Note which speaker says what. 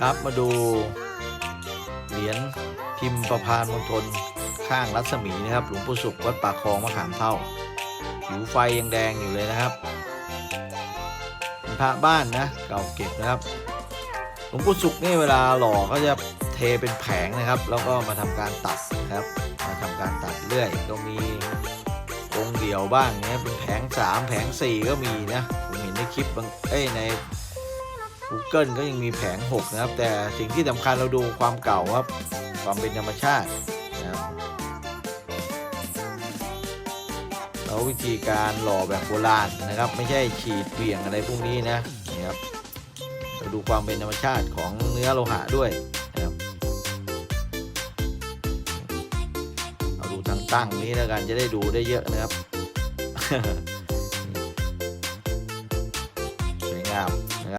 Speaker 1: ครับมาดูเหรียญพิมพ์ประพานมณฑลข้างรัศมีนะครับ หลวงปู่สุขวัดปากคลองมะขามเท่าผิวไฟยังแดงอยู่เลยนะครับเป็นพระบ้านนะเก่าเก็บนะครับหลวงปู่สุขนี่เวลาหล่อก็จะเทเป็นแผงนะครับ แล้วก็มาทำการตัดนะครับ มาทำการตัดเลื่อยก็มีองค์เดียวบ้างเนี่ยเป็นแผงสามแผงสี่ก็มีนะผมเห็นในคลิปบางเอ้ยใน Google ก็ยังมีแผง 6 นะครับ แต่สิ่งที่สำคัญเราดูความเก่าครับ ความเป็นธรรมชาตินะครับแล้ววิธีการหล่อแบบโบราณนะครับ ไม่ใช่ฉีดเบี่ยงอะไรพวกนี้นะนี่ครับเราดูความเป็นธรรมชาติของเนื้อโลหะด้วยนะครับเอาดูทางตั้งนี้แล้วกันจะได้ดูได้เยอะนะครับสวยงาม